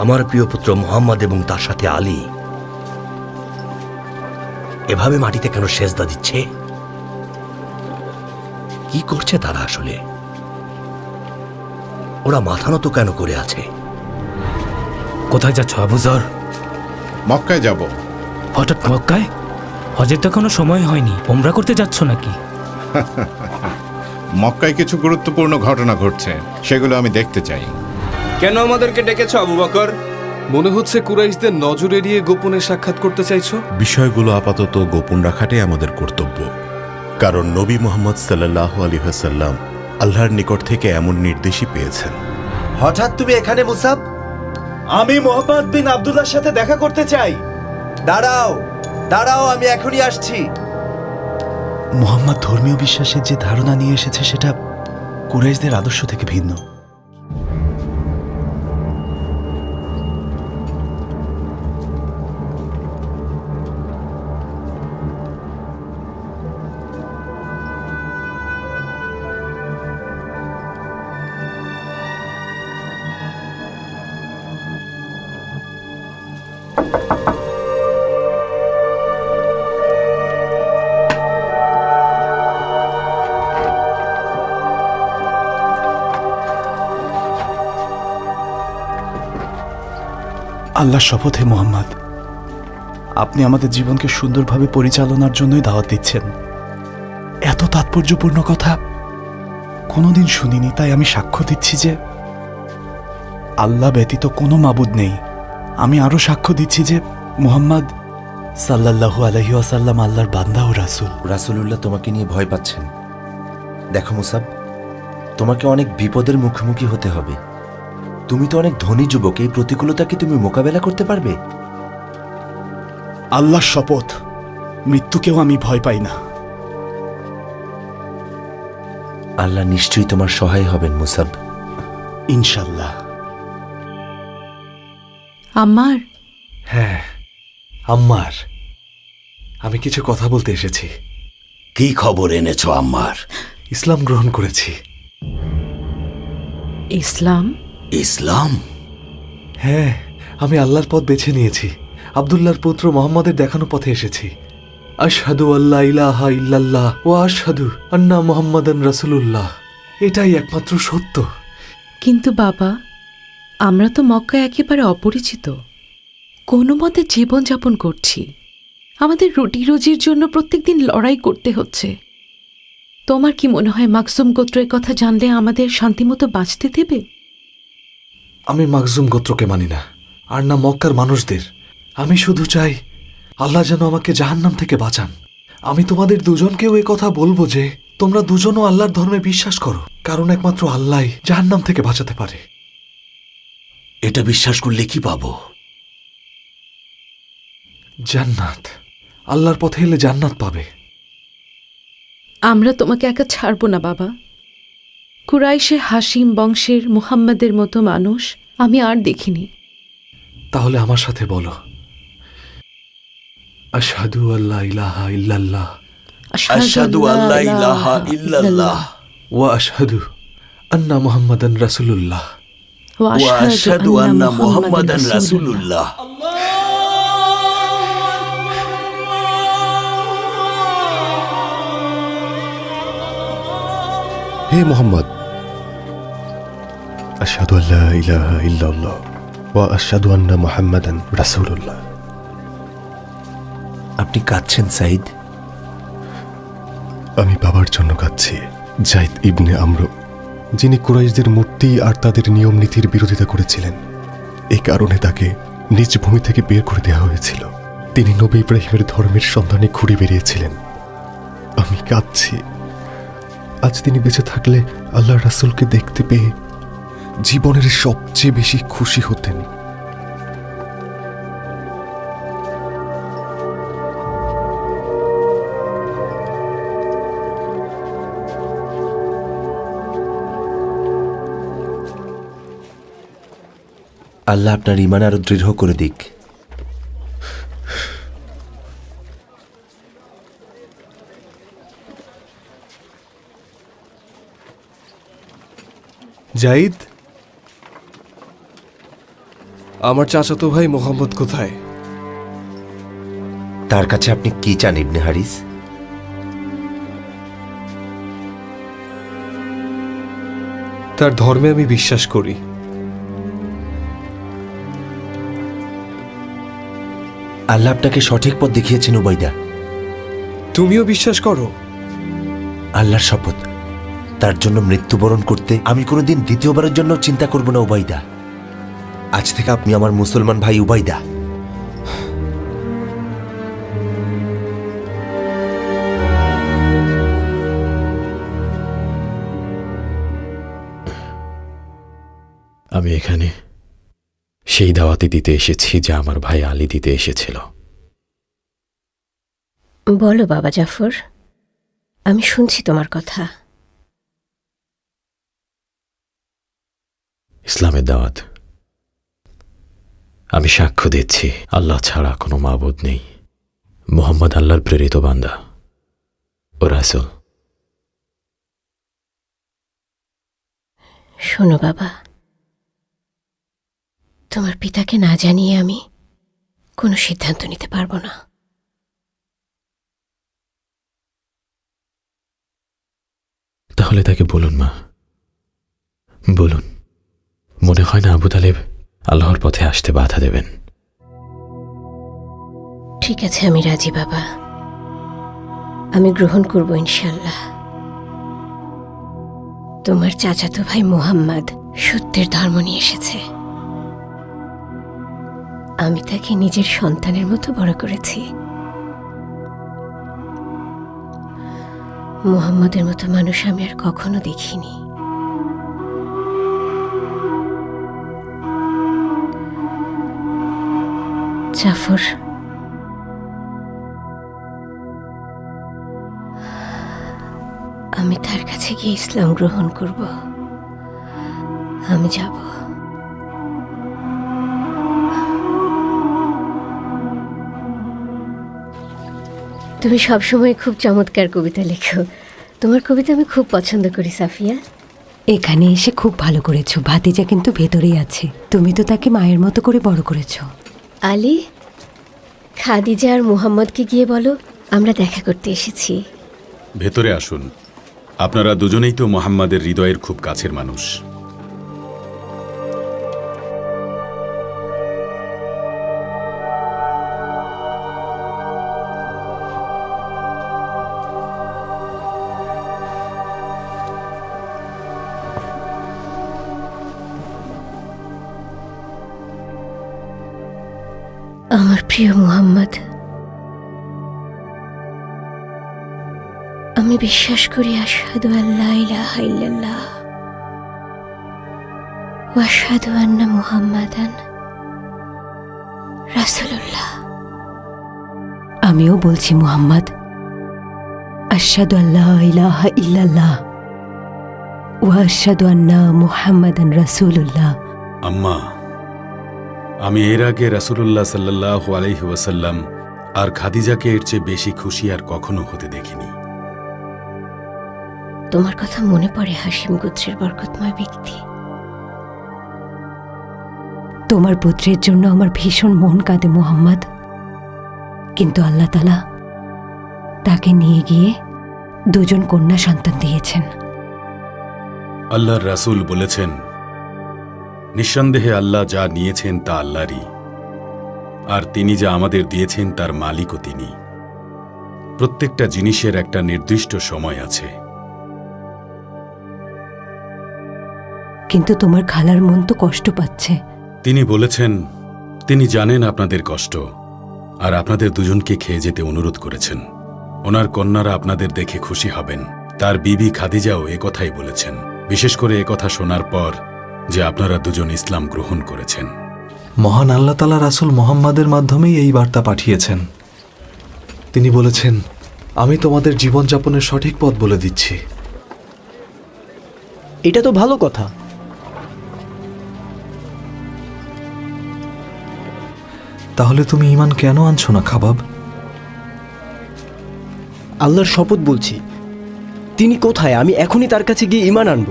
আমার প্রিয় পুত্র মোহাম্মদ এবং তার সাথে আলী এভাবে মাটিতে কেন সেজদা দিচ্ছে? কি করছে তারা আসলে? ওরা মাথা নত কেন করে আছে? কোথায় যাচ্ছ আবুজর মক্কায় যাব। হঠাৎ মক্কায়? হজের তো কোনো সময় হয়নি। ওমরা করতে যাচ্ছ নাকি? মক্কায় কিছু গুরুত্বপূর্ণ ঘটনা ঘটছে। সেগুলো আমি দেখতে চাই। কেন আমাদেরকে ডেকেছ আবু বকর? মনে হচ্ছে কুরাইশদের নজর এড়িয়ে গোপনে সাক্ষাৎ করতে চাইছো? বিষয়গুলো আপাতত গোপন রাখাটাই আমাদের কর্তব্য। কারণ নবী মোহাম্মদ সাল্লাহ আলী হাসাল্লাম আল্লাহর নিকট থেকে এমন নির্দেশই পেয়েছেন। হঠাৎ তুমি এখানে মুসাব? আমি মোহাম্মদ বিন আব্দুল্লাহর সাথে দেখা করতে চাই। দাঁড়াও দাঁড়াও আমি এখনই আসছি। মোহাম্মদ ধর্মীয় বিশ্বাসের যে ধারণা নিয়ে এসেছে সেটা কুরাইশদের আদর্শ থেকে ভিন্ন। আল্লাহ শপথে মোহাম্মদ। আপনি আমাদের জীবনকে সুন্দরভাবে পরিচালনার জন্যই দাওয়াত দিচ্ছেন। এত তাৎপর্যপূর্ণ কথা কোনোদিন শুনিনি, তাই আমি সাক্ষ্য দিচ্ছি যে আল্লাহ ব্যতীত কোনো মাবুদ নেই। আমি আরও সাক্ষ্য দিচ্ছি যে মোহাম্মদ সাল্লাল্লাহু আলহি আসাল্লাম আল্লাহর বান্দা ও রাসূল। রাসূলুল্লাহ তোমাকে নিয়ে ভয় পাচ্ছেন। দেখো মুসাব, তোমাকে অনেক বিপদের মুখোমুখি হতে হবে। তুমি তো অনেক ধনী যুবক এই প্রতিকূলতা কি তুমি মোকাবেলা করতে পারবে? আল্লাহর শপথ মৃত্যুকেও আমি ভয় পাই না। আল্লাহ নিশ্চয়ই তোমার সহায় হবেন মুসাব। ইনশাল্লাহ আমার হ্যাঁ আম্মার। আমি কিছু কথা বলতে এসেছি। কি খবর এনেছো আম্মার? ইসলাম গ্রহণ করেছি। ইসলাম? ইসলাম? হ্যাঁ আমি আল্লাহর পথ বেছে নিয়েছি। আব্দুল্লাহর পুত্র মোহাম্মদের দেখানো পথে এসেছি। আশহাদু আল্লাহ ইলাহা ইল্লাল্লাহ ও আশহাদু আন্না মোহাম্মদান রাসূলুল্লাহ। এটাই একমাত্র সত্য। কিন্তু বাবা আমরা তো মক্কায় একেবারে অপরিচিত। কোনো মতে জীবনযাপন করছি। আমাদের রুটি রুজির জন্য প্রত্যেকদিন লড়াই করতে হচ্ছে। তোমার কি মনে হয় মাকসুম গোত্রের কথা জানলে আমাদের শান্তিমতো বাঁচতে দেবে? আমি মাকজুম গোত্রকে মানি না আর না মক্কার মানুষদের। আমি শুধু চাই আল্লাহ যেন আমাকে জাহান্নাম থেকে বাঁচান। আমি তোমাদের দুজনকেও এ কথা বলব যে তোমরা দুজনও আল্লাহর ধর্মে বিশ্বাস করো কারণ একমাত্র আল্লাহ জাহান্নাম থেকে বাঁচাতে পারে। এটা বিশ্বাস করলে কি পাবো? জান্নাত। আল্লাহর পথে এলে জান্নাত পাবে। আমরা তোমাকে একা ছাড়ব না বাবা। কুরাইশে হাসিম বংশের মুহাম্মাদের মতো মানুষ আমি আর দেখিনি। তাহলে আমার সাথে বলো। আশহাদু আল্লাহ ইলাহা ইল্লাল্লাহ। আশহাদু আল্লা ইলাহা ইল্লাল্লাহ। ওয়া আশহাদু আন্না মুহাম্মাদান রাসূলুল্লাহ। ওয়া আশহাদু আন্না মুহাম্মাদান রাসূলুল্লাহ। হে মোহাম্মদ আশহাদু আল্লাহ ইলাহা ইল্লাল্লাহ ওয়া আশহাদু আন্না মুহাম্মাদান রাসূলুল্লাহ আপনি কাঁদছেন সাইদ আমি বাবার জন্য কাঁদছি জাইদ ইবনে আমর যিনি কুরাইশদের মূর্তি আর তাদের নিয়ম নীতির বিরোধিতা করেছিলেন। এই কারণে তাকে নিজ ভূমি থেকে বের করে দেওয়া হয়েছিল। তিনি নবী ইব্রাহিমের ধর্মের সন্ধানে ঘুরে বেরিয়েছিলেন আমি কাঁদছি। আজ তিনি বেঁচে থাকলে আল্লাহ রাসূলকে দেখতে পেয়ে জীবনের সবচেয়ে বেশি খুশি হতেন। আল্লাহ আপনার ইমান আরও দৃঢ় করে দিক। জাইদ আমার চাচাতো ভাই মোহাম্মদ কোথায়? তার কাছে আপনি কি চান ইবনে হারিস? তার ধর্মে আমি বিশ্বাস করি। আল্লাহ আপনাকে সঠিক পথ দেখিয়েছেন উবাইদা। তুমিও বিশ্বাস করো? আল্লাহর শপথ। তার জন্য মৃত্যুবরণ করতে আমি কোনোদিন দ্বিতীয়বারের জন্য চিন্তা করব না উবাইদা। আজ থেকে আপনি আমার মুসলমান ভাই উবাইদা। আমি এখানে সেই দাওয়াতে দিতে এসেছি যা আমার ভাই আলী দিতে এসেছিল। বলো বাবা জাফর আমি শুনছি তোমার কথা। ইসলামের দাওয়াত। আমি সাক্ষ্য দিচ্ছি আল্লাহ ছাড়া কোনো মাবুদ নেই। মোহাম্মদ আল্লাহর প্রেরিত বান্দা ও রাসুল। শোনো বাবা তোমার পিতাকে না জানিয়ে আমি কোনো সিদ্ধান্ত নিতে পারব না। তাহলে তাকে বলুন মা। বলুন মনে হয় না আবু তালেব আল্লাহর পথে আসতে বাধা দেবেন। ঠিক আছে, আমি রাজি, বাবা। আমি গ্রহণ করব ইনশাল্লাহ তোমার চাচাতো ভাই মোহাম্মদ সত্যের ধর্ম নিয়ে এসেছে। আমি তাকে নিজের সন্তানের মতো বড় করেছি। মোহাম্মদের মতো মানুষ আমি আর কখনো দেখিনি। জাফর। আমি তার কাছে গিয়ে ইসলাম গ্রহণ করব। আমি যাব। তুমি সবসময় খুব চমৎকার কবিতা লেখো। তোমার কবিতা আমি খুব পছন্দ করি, সাফিয়া। এখানে এসে খুব ভালো করেছ। ভাতিজা কিন্তু ভেতরেই আছে। তুমি তো তাকে মায়ের মতো করে বড় করেছ। আলী, খাদিজা আর মুহাম্মদকে গিয়ে বলো, আমরা দেখা করতে এসেছি। ভেতরে আসুন। আপনারা দুজনেই তো মোহাম্মদের হৃদয়ের খুব কাছের মানুষ। প্রিয় মুহাম্মদ। আমি বিশ্বাস করি আসাদু আল্লাহ ইলাহা ইল্লাল্লাহ ওয়া আশহাদু আন্না মুহাম্মাদান রাসূলুল্লাহ। আমিও বলছি মুহাম্মদ আশহাদু আল্লাহ ইলাহা ইল্লাল্লাহ ওয়া আশহাদু আন্না মুহাম্মাদান রাসূলুল্লাহ। আম্মা আমি এর আগে রাসূলুল্লাহ সাল্লাহ আলাইহি ওয়াসাল্লাম আর খাদিজাকে এর চেয়ে বেশি খুশি আর কখনো হতে দেখিনি। তোমার কথা মনে পড়ে হাসিম গোত্রের বরকতময় ব্যক্তি। তোমার পুত্রের জন্য আমার ভীষণ মন কাঁদে মোহাম্মদ। কিন্তু আল্লাহ তালা তাকে নিয়ে গিয়ে দুজন কন্যা সন্তান দিয়েছেন। আল্লাহর রাসূল বলেছেন নিঃসন্দেহে আল্লাহ যা নিয়েছেন তা আল্লাহরই। আর তিনি যা আমাদের দিয়েছেন তার মালিকও তিনি। প্রত্যেকটা জিনিসের একটা নির্দিষ্ট সময় আছে। কিন্তু তোমার খালার মন তো কষ্ট পাচ্ছে। তিনি বলেছেন তিনি জানেন আপনাদের কষ্ট আর আপনাদের দুজনকে খেয়ে যেতে অনুরোধ করেছেন। ওনার কন্যারা আপনাদের দেখে খুশি হবেন। তার বিবি খাদিজাও এ কথাই বলেছেন। বিশেষ করে কথা শোনার পর যে আপনারা দুজন ইসলাম গ্রহণ করেছেন। মহান আল্লাহ তালা রাসুল মোহাম্মদের মাধ্যমেই এই বার্তা পাঠিয়েছেন। তিনি বলেছেন আমি তোমাদের জীবনযাপনের সঠিক পথ বলে দিচ্ছি। এটা তো ভালো কথা। তাহলে তুমি ইমান কেন আনছো না খাবাব? আল্লাহর শপথ বলছি তিনি কোথায়? আমি এখনই তার কাছে গিয়ে ইমান আনব।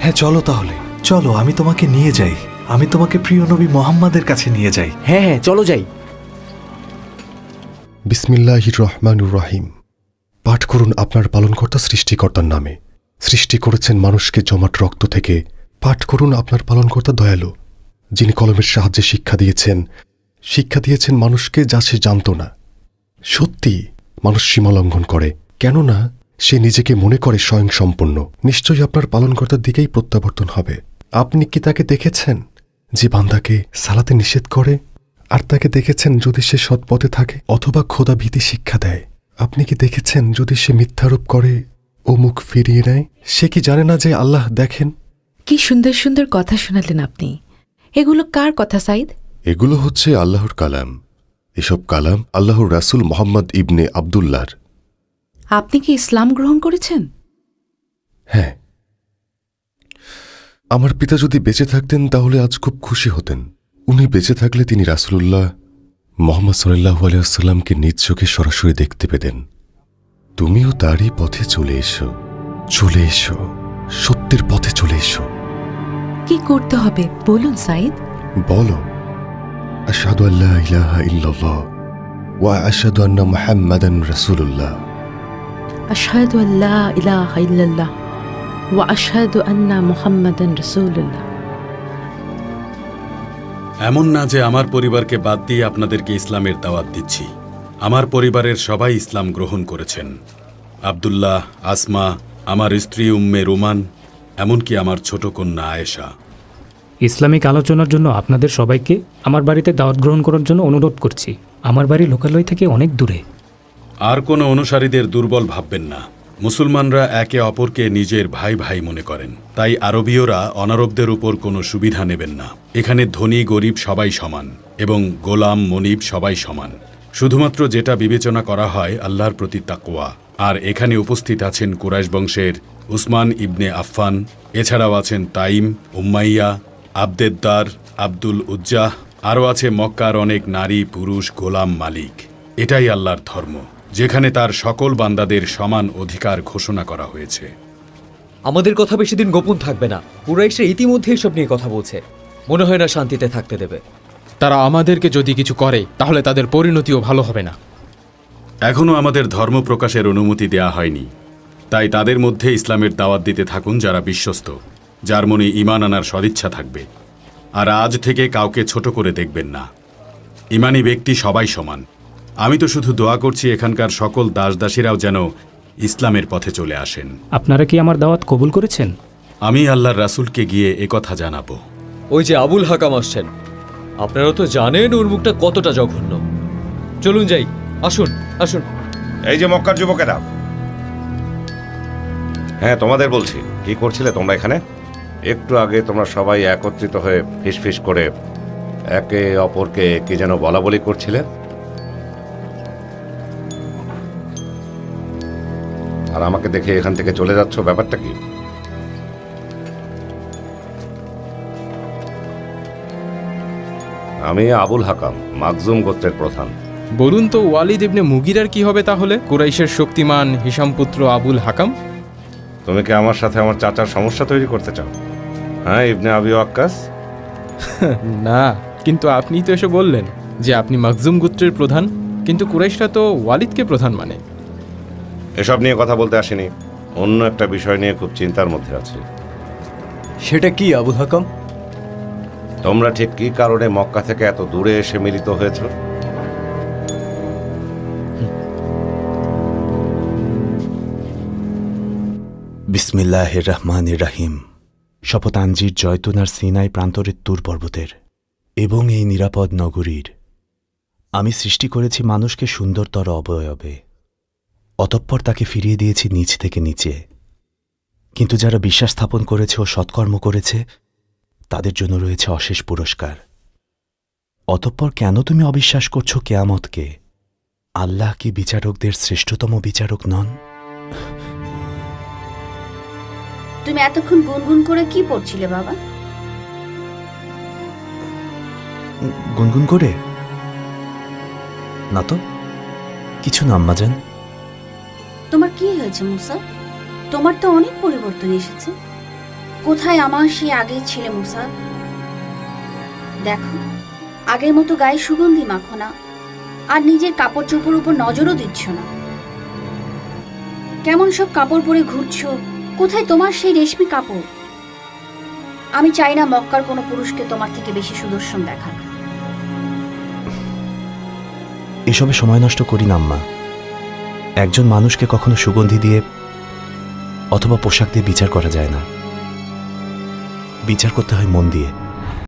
হ্যাঁ চলো তাহলে। চলো আমি তোমাকে নিয়ে যাই। আমি তোমাকে প্রিয় নবী মোহাম্মদের কাছে নিয়ে যাই। হ্যাঁ হ্যাঁ চলো যাই। বিসমিল্লাহির রহমানুর রহিম। পাঠ করুন আপনার পালনকর্তা সৃষ্টিকর্তার নামে। সৃষ্টি করেছেন মানুষকে জমাট রক্ত থেকে। পাঠ করুন আপনার পালনকর্তা দয়ালু যিনি কলমের সাহায্যে শিক্ষা দিয়েছেন। শিক্ষা দিয়েছেন মানুষকে যা সে জানত না। সত্যি মানুষ সীমা লঙ্ঘন করে। কেননা সে নিজেকে মনে করে স্বয়ং সম্পূর্ণ নিশ্চয়ই আপনার পালনকর্তার দিকেই প্রত্যাবর্তন হবে। আপনি কি তাকে দেখেছেন? যে বান্দাকে সালাতে নিষেধ করে? আর তাকে দেখেছেন যদি সে সৎপথে থাকে অথবা খোদা ভীতি শিক্ষা দেয়? আপনি কি দেখেছেন যদি সে মিথ্যারোপ করে ও মুখ ফিরিয়ে নেয়? সে কি জানে না যে আল্লাহ দেখেন? কি সুন্দর সুন্দর কথা শোনালেন আপনি। এগুলো কার কথা সাইদ এগুলো হচ্ছে আল্লাহর কালাম। এসব কালাম আল্লাহর রাসূল মোহাম্মদ ইবনে আবদুল্লাহর। আপনি কি ইসলাম গ্রহণ করেছেন? হ্যাঁ আমার পিতা যদি বেঁচে থাকতেন তাহলে আজ খুব খুশি হতেন। উনি বেঁচে থাকলে তিনি রাসূলুল্লাহ মোহাম্মদ সাল্লাহ আলিয়াল্লামকে নিজ চোখে সরাসরি দেখতে পেতেন। তুমিও তারই পথে চলে এসো চলে এসো সত্যের পথে চলে এসো। কি করতে হবে বলুন সাইদ। বলো আশহাদু আল্লাহ ইলাহা ইল্লাল্লাহ ওয়া আশহাদু আন্না মুহাম্মাদান রাসূলুল্লাহ। আশহাদু আল্লাহ ইলাহা ইল্লাল্লাহ। ওয়া আশহাদু আন্না মুহাম্মাদান রাসূলুল্লাহ। এমন না যে আমার পরিবারকে বাদ দিয়ে আপনাদেরকে ইসলামের দাওয়াত দিচ্ছি। আমার পরিবারের সবাই ইসলাম গ্রহণ করেছেন। আব্দুল্লাহ আসমা আমার স্ত্রী উম্মে রোমান এমনকি আমার ছোট কন্যা আয়েশা। ইসলামিক আলোচনার জন্য আপনাদের সবাইকে আমার বাড়িতে দাওয়াত গ্রহণ করার জন্য অনুরোধ করছি। আমার বাড়ি লোকালয় থেকে অনেক দূরে। আর কোনো অনুসারীদের দুর্বল ভাববেন না। মুসলমানরা একে অপরকে নিজের ভাই ভাই মনে করেন, তাই আরবীয়রা অনারবদের উপর কোনো সুবিধা নেবেন না। এখানে ধনী, গরিব সবাই সমান এবং গোলাম, মনিব সবাই সমান। শুধুমাত্র যেটা বিবেচনা করা হয় আল্লাহর প্রতি তাকোয়া আর এখানে উপস্থিত আছেন কুরাইশ বংশের উসমান ইবনে আফফান, এছাড়াও আছেন তাইম, উম্মাইয়া, আবদেদ্দার, আব্দুল উজ্জাহ, আরও আছে মক্কার অনেক নারী, পুরুষ, গোলাম, মালিক। এটাই আল্লাহর ধর্ম। যেখানে তার সকল বান্দাদের সমান অধিকার ঘোষণা করা হয়েছে। আমাদের কথা বেশি দিন গোপন থাকবে না। কুরাইশরা ইতিমধ্যে এসব নিয়ে কথা বলছে। মনে হয় না শান্তিতে থাকতে দেবে। তারা আমাদেরকে যদি কিছু করে তাহলে তাদের পরিণতিও ভালো হবে না। এখনও আমাদের ধর্ম প্রকাশের অনুমতি দেয়া হয়নি। তাই তাদের মধ্যে ইসলামের দাওয়াত দিতে থাকুন যারা বিশ্বস্ত যার মনে ইমান আনার সদিচ্ছা থাকবে। আর আজ থেকে কাউকে ছোট করে দেখবেন না। ইমানি ব্যক্তি সবাই সমান। আমি তো শুধু দোয়া করছি এখানকার সকল দাসদাসীরাও যেন ইসলামের পথে চলে আসেন। আপনারা কি আমার দাওয়াত কবুল করেছেন? আমি আল্লাহর রাসূলকে গিয়ে একথা জানাব। ওই যে আবুল হাকাম আসছেন। আপনারা তো জানেন ওর মুখটা কতটা জঘন্য। চলুন যাই। আসুন আসুন। এই যে মক্কার যুবকেরা। হ্যাঁ তোমাদের বলছি কি করছিলে তোমরা এখানে? একটু আগে তোমরা সবাই একত্রিত হয়ে ফিসফিস করে একে অপরকে কি যেন বলা বলি করছিলে। আর আমাকে দেখে এখান থেকে চলে যাচ্ছ ব্যাপারটা কি? আমি আবুল হাকাম মাকজুম গোত্রের প্রধান। বলুন তো ওয়ালিদ ইবনে মুগিরার কি হবে তাহলে? কুরাইশের শক্তিমান হিসামপুত্র আবুল হাকাম? তুমি কি আমার সাথে আমার চাচার সমস্যা তৈরি করতে চাও? হ্যাঁ ইবনে আবি আক্কাস না কিন্তু আপনি তো এসে বললেন যে আপনি মাকজুম গোত্রের প্রধান কিন্তু কুরাইশরা তো ওয়ালিদকে প্রধান মানে। এসব নিয়ে কথা বলতে আসিনি। অন্য একটা বিষয় নিয়ে খুব চিন্তার মধ্যে আছি। সেটা কি আবুল হাকাম? তোমরা ঠিক কি কারণে মক্কা থেকে এত দূরে এসে মিলিত হয়েছ? বিসমিল্লাহ রহমান রাহিম। শপতাঞ্জির জয়তুনার সিনাই প্রান্তরের তুর পর্বতের এবং এই নিরাপদ নগরীর। আমি সৃষ্টি করেছি মানুষকে সুন্দরতর অবয়বে। অতঃপর তাকে ফিরিয়ে দিয়েছি নিচ থেকে নিচে। কিন্তু যারা বিশ্বাস স্থাপন করেছে ও সৎকর্ম করেছে তাদের জন্য রয়েছে অশেষ পুরস্কার। অতঃপর কেন তুমি অবিশ্বাস করছ কেয়ামতকে? আল্লাহ কি বিচারকদের শ্রেষ্ঠতম বিচারক নন? তুমি এতক্ষণ গুনগুন করে কি পড়ছিলে বাবা? গুনগুন করে? না তো কিছু না আম্মাজান। তোমার কি হয়েছে মুসা? তোমার তো অনেক পরিবর্তন এসেছে। কোথায় আমার সেই আগেই ছিলে মুসা? দেখো, আগের মতো গায়ে সুগন্ধি মাখো না, আর নিজের কাপড় চোপড় উপর নজরও দিচ্ছ না। কেমন সব কাপড় পরে ঘুরছো? কোথায় তোমার সেই রেশমি কাপড়? আমি চাই না মক্কার কোনো পুরুষকে তোমার থেকে বেশি সুদর্শন দেখাক। এসবে সময় নষ্ট করি না, আম্মা। একজন মানুষকে কখনো সুগন্ধি দিয়ে অথবা পোশাক দিয়ে বিচার করা যায় না। বিচার করতে হয় মন দিয়ে।